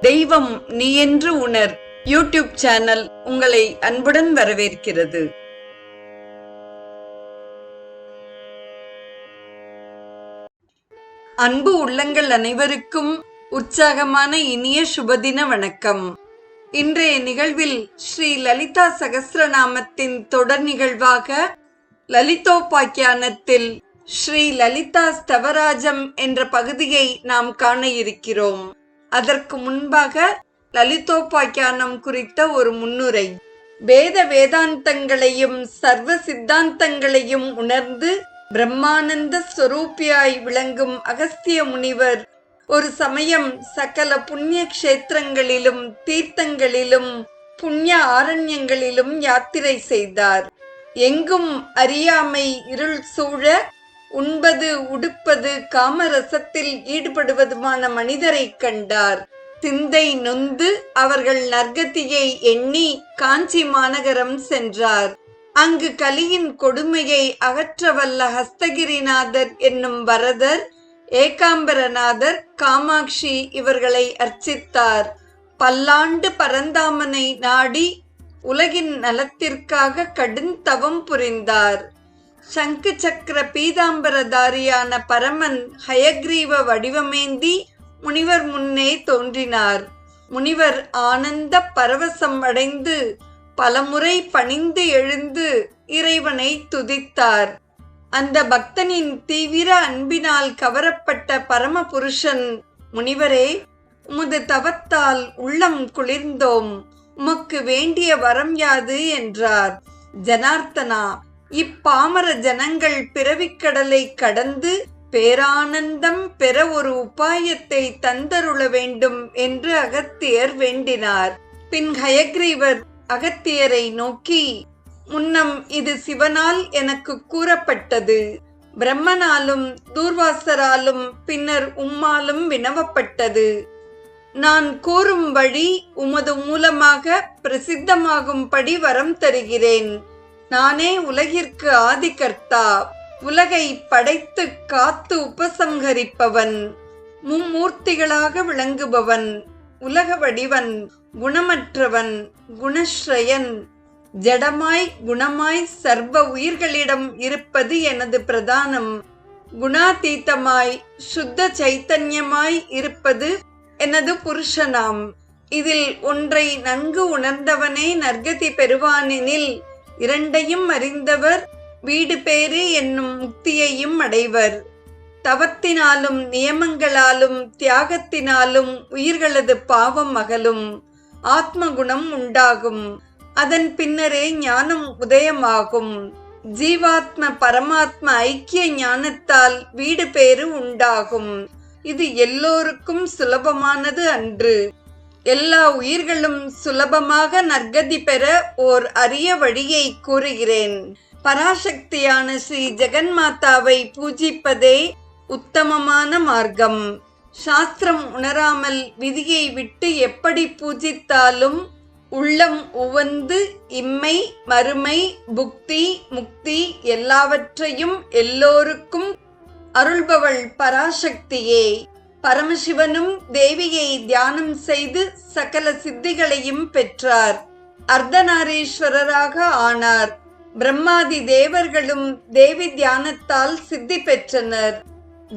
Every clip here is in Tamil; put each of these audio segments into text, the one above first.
தெய்வம் நீ என்று உணர். யூடியூப் சேனல் உங்களை அன்புடன் வரவேற்கிறது. அன்பு உள்ளங்கள் அனைவருக்கும் உற்சாகமான இனிய சுபதின வணக்கம். இன்றைய நிகழ்வில் ஸ்ரீ லலிதா சகஸ்ரநாமத்தின் தொடர் நிகழ்வாக லலிதோபாக்கியானத்தில் ஸ்ரீ லலிதா ஸ்தவராஜம் என்ற பகுதியை நாம் காண இருக்கிறோம். அதற்கு முன்பாக லலிதோபாக்கியானம் குறித்த ஒரு முன்னுரை. வேத வேதாந்தங்களையும் சர்வ சித்தாந்தங்களையும் உணர்ந்து பிரம்மானந்த ஸ்வரூபியாய் விளங்கும் அகஸ்திய முனிவர் ஒரு சமயம் சகல புண்ணிய கஷேத்திரங்களிலும் தீர்த்தங்களிலும் புண்ணிய ஆரண்யங்களிலும் யாத்திரை செய்தார். எங்கும் அறியாமை இருள் சூழ உண்பது உடுப்பது காமரசத்தில் ஈடுபடுவதுமான மனிதரைக் கண்டார். சிந்தை நொந்து அவர்கள் நர்கத்தியை எண்ணி காஞ்சி மாநகரம் சென்றார். அங்கு கலியின் கொடுமையை அகற்றவல்ல ஹஸ்தகிரிநாதர் என்னும் வரதர் ஏகாம்பரநாதர் காமாட்சி இவர்களை அர்ச்சித்தார். பல்லாண்டு பரந்தாமனை நாடி உலகின் நலத்திற்காக கடும் தவம் புரிந்தார். சங்கு சக்கர பீதாம்பரதாரியான பரமன் ஹயக்ரீவ வடிவமேந்தி முனிவர் முன்னே தோன்றினார். முனிவர் ஆனந்த பரவசம் அடைந்து பலமுறை பணிந்து எழுந்து இறைவனை துதித்தார். அந்த பக்தனின் தீவிர அன்பினால் கவரப்பட்ட பரமபுருஷன் முனிவரே உமது தவத்தால் உள்ளம் குளிர்ந்தோம். உமக்கு வேண்டிய வரம் யாது? என்றார். ஜனார்த்தனா இப்பாமர ஜனங்கள் பிறவிக்கடலை கடந்து பேரானந்தம் பெற ஒரு உபாயத்தை தந்தருள வேண்டும் என்று அகத்தியர் வேண்டினார். பின் ஹயக்ரீவர் அகத்தியரை நோக்கி முன்னம் இது சிவனால் எனக்கு கூறப்பட்டது. பிரம்மனாலும் தூர்வாசராலும் பின்னர் உம்மாலும் வினவப்பட்டது. நான் கூறும் வழி உமது மூலமாக பிரசித்தமாகும்படி வரம் தருகிறேன். நானே உலகிற்கு ஆதிகர்த்தா உலகை படைத்து காத்து உபசங்கரிப்பவன் மும்மூர்த்திகளாக விளங்குபவன் உலக வடிவன் குணமற்றவன் குணஸ்ரயன். ஜடமாய் குணமாய் சர்வ உயிர்களிடம் இருப்பது எனது பிரதானம். குணாதீத்தமாய் சுத்த சைத்தன்யமாய் இருப்பது எனது புருஷனாம். இதில் ஒன்றை நன்கு உணர்ந்தவனே நற்கதி பெறுவானெனில் இரண்டையும் அறிந்தவர் வீடு பேறு என்னும் முக்தியையும் அடைவர். தவத்தினாலும் நியமங்களாலும் தியாகத்தினாலும் உயிர்களது பாவம் அகலும் ஆத்ம குணம் உண்டாகும். அதன் பின்னரே ஞானம் உதயமாகும். ஜீவாத்ம பரமாத்ம ஐக்கிய ஞானத்தால் வீடு பேறு உண்டாகும். இது எல்லோருக்கும் சுலபமானது அன்று. எல்லா உயிர்களும் சுலபமாக நற்கதி பெற ஓர் அரிய வழியை கூறுகிறேன். பராசக்தியான ஸ்ரீ ஜெகன்மாதாவை பூஜிப்பதே உத்தமமான மார்க்கம். சாஸ்திரம் உணராமல் விதியை விட்டு எப்படி பூஜித்தாலும் உள்ளம் உவந்து இம்மை மறுமை புக்தி முக்தி எல்லாவற்றையும் எல்லோருக்கும் அருள்பவள் பராசக்தியே. பரமசிவனும் தேவியை தியானம் செய்து சகல சித்திகளையும் பெற்றார். அர்த்தநாரீஸ்வரராக ஆனார். பிரம்மாதி தேவர்களும் தேவி தியானத்தால் சித்தி பெற்றனர்.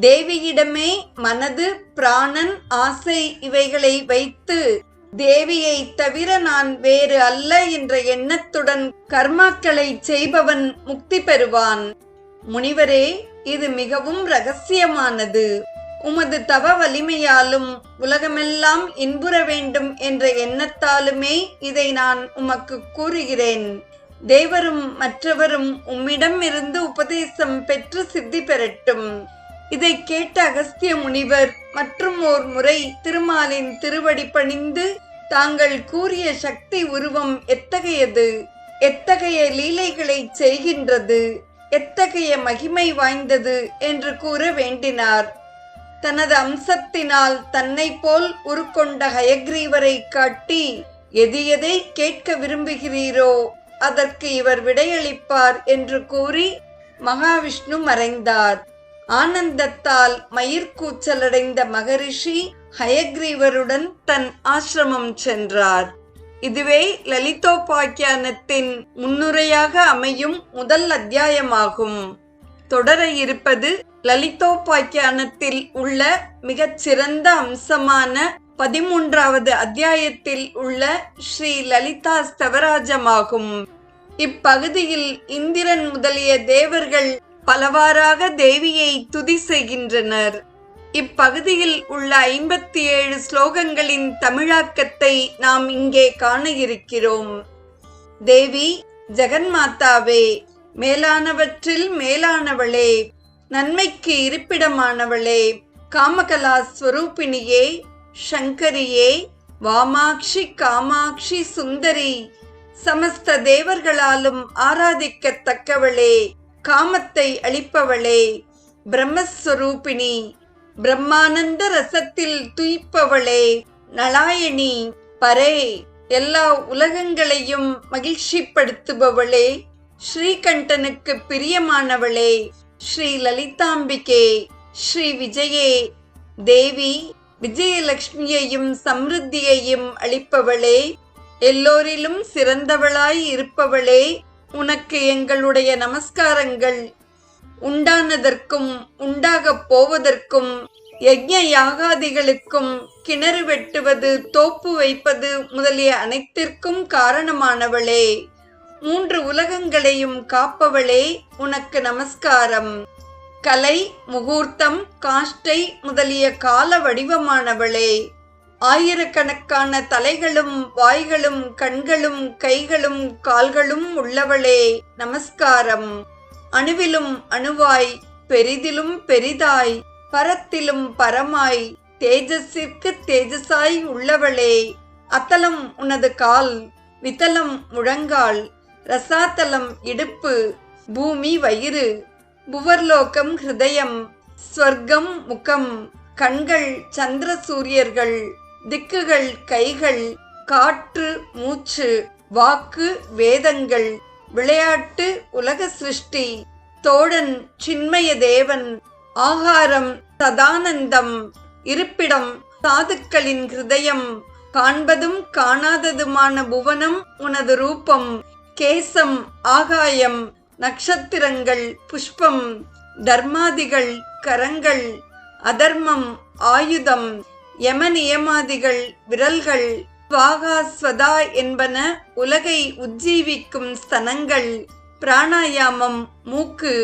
தேவியிடமே மனது பிராணன் ஆசை இவைகளை வைத்து தேவியை தவிர நான் வேறு அல்ல என்ற எண்ணத்துடன் கர்மாக்களை செய்பவன் முக்தி பெறுவான். முனிவரே இது மிகவும் ரகசியமானது. உமது தவ வலிமையாலும் உலகமெல்லாம் இன்புற வேண்டும் என்ற எண்ணத்தாலுமே இதை நான் உமக்கு கூறுகிறேன். தேவரும் மற்றவரும் உம்மிடம் இருந்து உபதேசம் பெற்று சித்தி பெறட்டும். இதை கேட்ட அகஸ்திய முனிவர் மற்றும் ஓர் முறை திருமாலின் திருவடி பணிந்து தாங்கள் கூறிய சக்தி உருவம் எத்தகையது? எத்தகைய லீலைகளை செய்கின்றது? எத்தகைய மகிமை வாய்ந்தது? என்று கூற வேண்டினார். தனது அம்சத்தினால் தன்னை போல் உருக்கொண்ட ஹயக்ரீவரை காட்டி எது எதை கேட்க விரும்புகிறீரோ அதற்கு இவர் விடையளிப்பார் என்று கூறி மகாவிஷ்ணு மறைந்தார். ஆனந்தத்தால் மயிர்கூச்சலடைந்த மகரிஷி ஹயக்ரீவருடன் தன் ஆசிரமம் சென்றார். இதுவே லலிதோபாக்கியானத்தின் முன்னுரையாக அமையும் முதல் அத்தியாயமாகும். தொடர இருப்பது லலிதோபாக்கியானத்தில் உள்ள மிகச்சிறந்த அம்சமான பதிமூன்றாவது அத்தியாயத்தில் உள்ள ஸ்ரீ லலிதா ஸ்தவராஜமாகும். இப்பகுதியில் இந்திரன் முதலிய தேவர்கள் பலவாறாக தேவியை துதி செய்கின்றனர். இப்பகுதியில் உள்ள ஐம்பத்தி ஏழு ஸ்லோகங்களின் தமிழாக்கத்தை நாம் இங்கே காண இருக்கிறோம் தேவி ஜெகன்மாதாவே மேலானவற்றில் மேலானவளே நன்மைக்கு இருப்பிடமானவளே காமகலா ஸ்வரூபிணியே சங்கரியே வாமாட்சி காமாட்சி சுந்தரி சமஸ்த தேவர்களாலும் ஆராதிக்கத்தக்கவளே காமத்தை அளிப்பவளே பிரம்மஸ்வரூபிணி பிரம்மானந்த ரசத்தில் துய்ப்பவளே நலாயணி பரே எல்லா உலகங்களையும் மகிழ்ச்சிப்படுத்துபவளே ஸ்ரீகண்டனுக்கு பிரியமானவளே ஸ்ரீ லலிதாம்பிகே ஸ்ரீ விஜயே. தேவி விஜயலட்சுமியையும் சம்ருத்தியையும் அளிப்பவளே எல்லோரிலும் சிறந்தவளாய் இருப்பவளே உனக்கு எங்களுடைய நமஸ்காரங்கள். உண்டானதற்கும் உண்டாகப் போவதற்கும் யஜ்ய யாகாதிகளுக்கும் கிணறு வெட்டுவது தோப்பு வைப்பது முதலிய அனைத்திற்கும் காரணமானவளே. மூன்று உலகங்களையும் காப்பவளே உனக்கு நமஸ்காரம். கலை முகூர்த்தம் காஷ்டை முதலிய கால வடிவமானவளே. ஆயிரக்கணக்கான தலைகளும் வாய்களும் கண்களும் கைகளும் கால்களும் உள்ளவளே நமஸ்காரம். அணுவிலும் அணுவாய் பெரிதிலும் பெரிதாய் பரத்திலும் பரமாய் தேஜஸிற்கு தேஜஸாய் உள்ளவளே. அத்தலம் உனது கால் வித்தலம் முழங்கால். ரசாத்தலம் இடுப்பு பூமி வயிறு புவர்லோகம் ஹிருதயம் ஸ்வர்க்கம் முகம் கண்கள் சந்திர சூரியர்கள் திக்குகள் கைகள் காற்று மூச்சு வாக்கு வேதங்கள் விளையாட்டு உலக சிருஷ்டி தோழன் சின்மய தேவன் ஆகாரம் சதானந்தம் இருப்பிடம் சாதுக்களின் ஹிருதயம் காண்பதும் காணாததுமான புவனம் உனது ரூபம் கேசம் ஆகாயம் நட்சத்திரங்கள் புஷ்பம் தர்மாதிகள் கரங்கள் அதர்மம் ஆயுதம் யம நியமாதிகள் விரல்கள் ஸ்வாகாஸ்வதா என்பன உலகை உஜ்ஜீவிக்கும் ஸ்தனங்கள் பிராணாயாமம் மூக்கு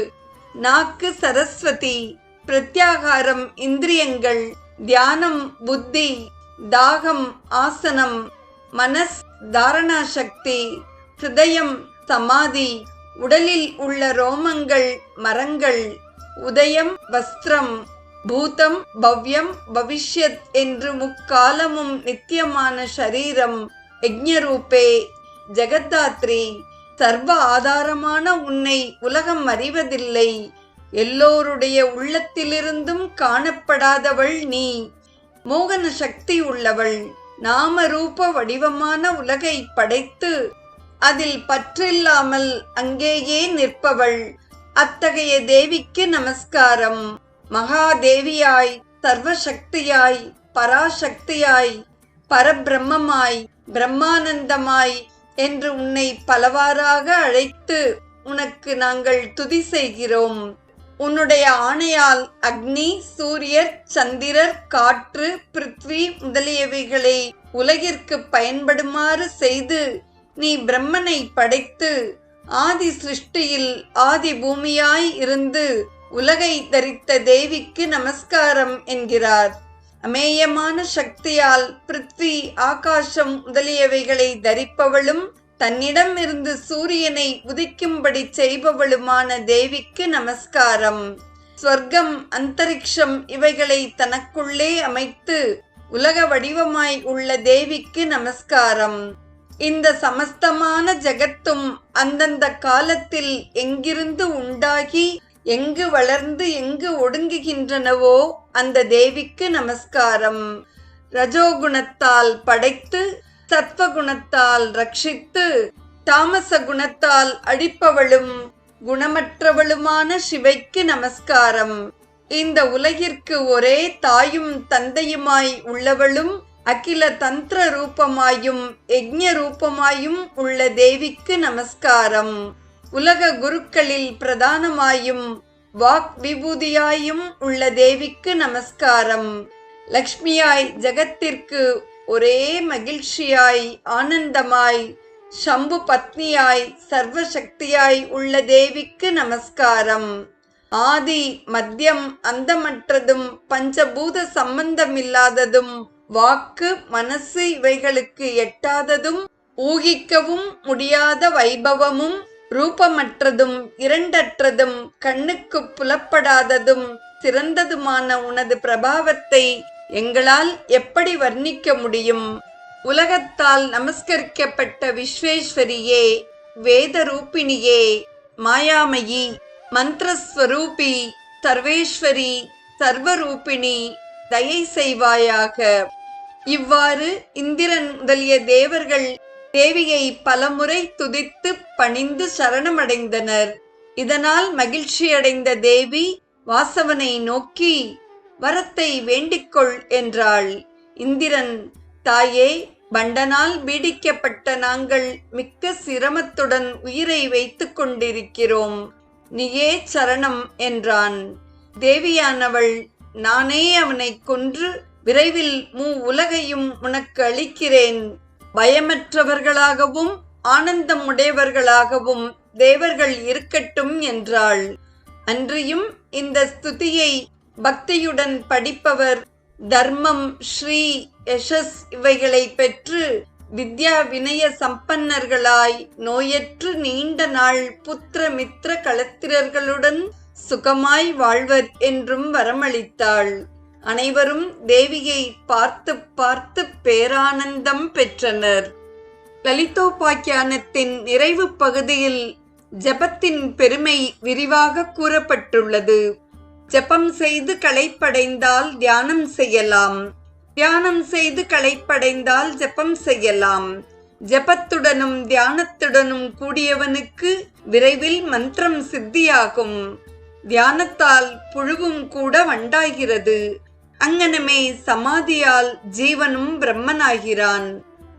நாக்கு சரஸ்வதி பிரத்யாகாரம் இந்திரியங்கள் தியானம் புத்தி தாகம் ஆசனம் மனஸ் தாரணா சக்தி ஹிருதயம் சமாதி உடலில் உள்ள ரோமங்கள் மரங்கள் உதயம் வஸ்திரம் பூதம் பவ்யம் பவிஷ்யத் என்று முக்காலமும் நித்தியமான ஷரீரம் யஜ்ஞரூபே ஜெகத்தாத்ரி சர்வ ஆதாரமான உன்னை உலகம் அறிவதில்லை. எல்லோருடைய உள்ளத்திலிருந்தும் காணப்படாதவள் நீ. மோகன சக்தி உள்ளவள் நாமரூப வடிவமான உலகை படைத்து அதில் பற்றில்லாமல் அங்கேயே நிற்பவள். அத்தகைய தேவிக்கு நமஸ்காரம். மகாதேவியாய் சர்வசக்தியாய் பராசக்தியாய் பரபிரம்மமாய் பிரம்மானந்தமாய் என்று உன்னை பலவாறாக அழைத்து உனக்கு நாங்கள் துதி செய்கிறோம். உன்னுடைய ஆணையால் அக்னி சூரியர் சந்திரர் காற்று பிருத்வி முதலியவைகளை உலகிற்கு பயன்படுமாறு செய்து நீ பிரம்மனை படைத்து ஆதி சிருஷ்டியில் ஆதி பூமியாய் இருந்து உலகை தரித்த தேவிக்கு நமஸ்காரம் என்கிறார். அமேயமான சக்தியால் பிருத்வி ஆகாசம் முதலியவைகளை தரிப்பவளும் தன்னிடம் இருந்து சூரியனை உதிக்கும்படி செய்பவளுமான தேவிக்கு நமஸ்காரம். ஸ்வர்க்கம் அந்தரிக்ஷம் இவைகளை தனக்குள்ளே அமைத்து உலக வடிவமாய் உள்ள தேவிக்கு நமஸ்காரம். இந்த சமஸ்தமான ஜெகத்தும் அந்தந்த காலத்தில் எங்கிருந்து உண்டாகி எங்கு வளர்ந்து எங்கு ஒடுங்குகின்றனவோ அந்த தேவிக்கு நமஸ்காரம். ரஜோகுணத்தால் படைத்து சத்வகுணத்தால் ரட்சித்து தாமச குணத்தால் அடிப்பவளும் குணமற்றவளுமான சிவைக்கு நமஸ்காரம். இந்த உலகிற்கு ஒரே தாயும் தந்தையுமாய் உள்ளவளும் அகில தந்திர ரூபமாயும் யஜ்ஞ ரூபமாயும் உள்ள தேவிக்கு நமஸ்காரம். உலக குருக்களில் பிரதானமாயும் வாக் விபூதியாயும் உள்ள தேவிக்கு நமஸ்காரம். லக்ஷ்மியாய் ஜகத்திற்கு ஒரே மகிழ்ச்சியாய் ஆனந்தமாய் சம்பு பத்னியாய் சர்வசக்தியாய் உள்ள தேவிக்கு நமஸ்காரம். ஆதி மத்தியம் அந்தமற்றதும் பஞ்சபூத சம்பந்தமில்லாததும் வாக்கு மனசு இவைகளுக்கு எட்டாததும் ஊகிக்கவும் முடியாத வைபவமும் ரூபமற்றதும் இரண்டற்றதும் கண்ணுக்கு புலப்படாததும் சிறந்ததுமான உனது பிரபாவத்தை எங்களால் எப்படி வர்ணிக்க முடியும்? உலகத்தால் நமஸ்கரிக்கப்பட்ட விஸ்வேஸ்வரியே வேத ரூபிணியே மாயாமயி மந்திரஸ்வரூபி சர்வேஸ்வரி சர்வரூபிணி தயை செய்வாயாக இவ்வாறு இந்திரன் முதலிய தேவர்கள் தேவியை பலமுறை துதித்து பணிந்து சரணமடைந்தனர். இதனால் மகிழ்ச்சியடைந்த தேவி வாசவனை நோக்கி வரத்தை வேண்டிக்கொள் என்றாள். இந்திரன் தாயே பண்டனால் பீடிக்கப்பட்ட நாங்கள் மிக்க சிரமத்துடன் உயிரை வைத்துக் கொண்டிருக்கிறோம். நீயே சரணம் என்றான். தேவியானவள் நானே அவனை கொன்று விரைவில் மூ உலகையும் உனக்கு அளிக்கிறேன். பயமற்றவர்களாகவும் ஆனந்தம் உடையவர்களாகவும் தேவர்கள் இருக்கட்டும் என்றாள். அன்றியும் இந்த ஸ்துதியை பக்தியுடன் படிப்பவர் தர்மம் ஸ்ரீ யசஸ் இவைகளை பெற்று வித்யா வினய சம்பன்னர்களாய் நோயற்று நீண்ட நாள் புத்திர மித்திர களத்திரர்களுடன் சுகமாய் வாழ்வர் என்றும் வரமளித்தாள். அனைவரும் தேவியை பார்த்து பார்த்து பேரானந்தம் பெற்றனர். லலிதோபாக்கியானத்தின் நிறைவு பகுதியில் ஜபத்தின் பெருமை விரிவாக கூறப்பட்டுள்ளது. ஜபம் செய்து களைப்படைந்தால் தியானம் செய்யலாம். தியானம் செய்து களைப்படைந்தால் ஜபம் செய்யலாம். ஜபத்துடனும் தியானத்துடனும் கூடியவனுக்கு விரைவில் மந்திரம் சித்தியாகும். தியானத்தால் புழுவும் கூட வண்டாகிறது. அங்கனமே சமாதியால் ஜீவனும் பிரம்மனாகிறான்.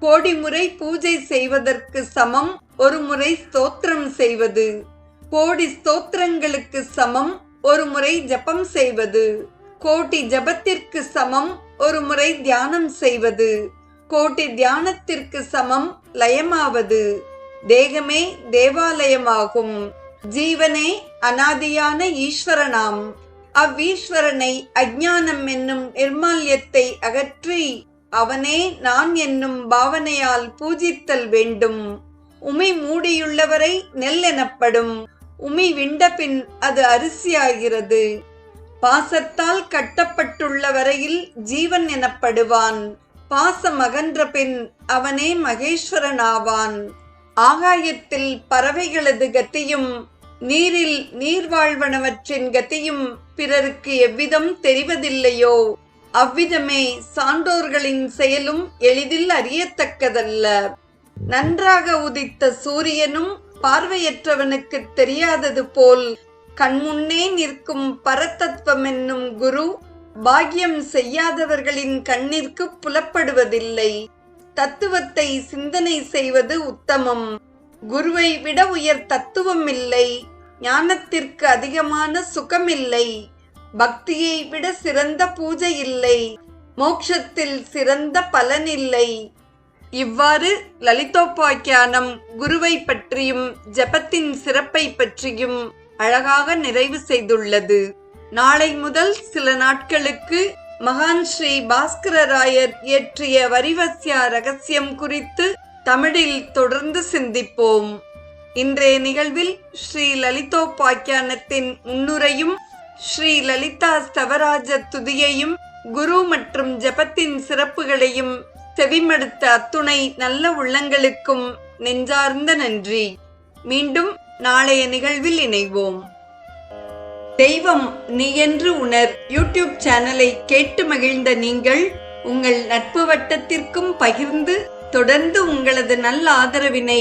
கோடி முறை பூஜை செய்வதற்கு சமம் ஒரு முறை ஸ்தோத்திரம் செய்வது. கோடி ஸ்தோத்திரங்களுக்கு சமம் ஒரு முறை ஜபம் செய்வது. கோட்டி ஜபத்திற்கு சமம் ஒரு முறை தியானம் செய்வது. கோட்டி தியானத்திற்கு சமம் லயமாவது. தேகமே தேவாலயமாகும். ஜீவனே அனாதியான ஈஸ்வரனாம். அவ்வீஸ்வரனை அஜ்ஞானம் என்னும் நிர்மால்யத்தை அகற்றி அவனே நான் என்னும் பாவனையால் பூஜித்தல் வேண்டும். உமி மூடியுள்ளவரை நெல் எனப்படும். உமி விண்டபின் அது அரிசியாகிறது. பாசத்தால் கட்டப்பட்டுள்ள வரையில் ஜீவன் எனப்படுவான். பாசம் அகன்ற பின் அவனே மகேஸ்வரனாவான். ஆகாயத்தில் பறவைகளது கத்தியும் நீரில் நீர்வாழ்வனவற்றின் கத்தியும் பிறருக்கு எவ்விதம் தெரிவதில்லையோ அவ்விதமே சான்றோர்களின் செயலும் எளிதில் அறியத்தக்கதல்ல. நன்றாக உதித்த சூரியனும் பார்வையற்றவனுக்கு தெரியாதது போல் கண்முன்னே நிற்கும் பரதத்துவம் என்னும் குரு பாக்கியம் செய்யாதவர்களின் கண்ணிற்கு புலப்படுவதில்லை. தத்துவத்தை சிந்தனை செய்வது உத்தமம். குருவை விட உயர் தத்துவம் இல்லை. ஞானத்திற்கு அதிகமான சுகமில்லை. பக்தியை விட சிறந்த பூஜை இல்லை. மோட்சத்தில் சிறந்த பலன் இல்லை இவ்வாறு லலிதோபாக்கியானம் குருவை பற்றியும் ஜபத்தின் சிறப்பை பற்றியும் அழகாக நிறைவு செய்துள்ளது. நாளை முதல் சில நாட்களுக்கு மகான் ஸ்ரீ பாஸ்கரராயர் இயற்றிய வரிவசியா ரகசியம் குறித்து தமிழில் தொடர்ந்து சிந்திப்போம். இன்றைய நிகழ்வில் ஸ்ரீ லலிதோபாக்கியானத்தின் முன்னுரையும் ஸ்ரீ லலிதா ஸ்தவராஜ துதியையும் குரு மற்றும் ஜபத்தின் சிறப்புகளையும் செவிமடுத்த அத்துணை நல்ல உள்ளங்களுக்கும் நெஞ்சார்ந்த நன்றி. மீண்டும் நாளைய நிகழ்வில் இணைவோம். தெய்வம் நீ என்று உணர் யூடியூப் சேனலை கேட்டு மகிழ்ந்த நீங்கள் உங்கள் நட்பு வட்டத்திற்கும் பகிர்ந்து தொடர்ந்து உங்களது நல்ல ஆதரவினை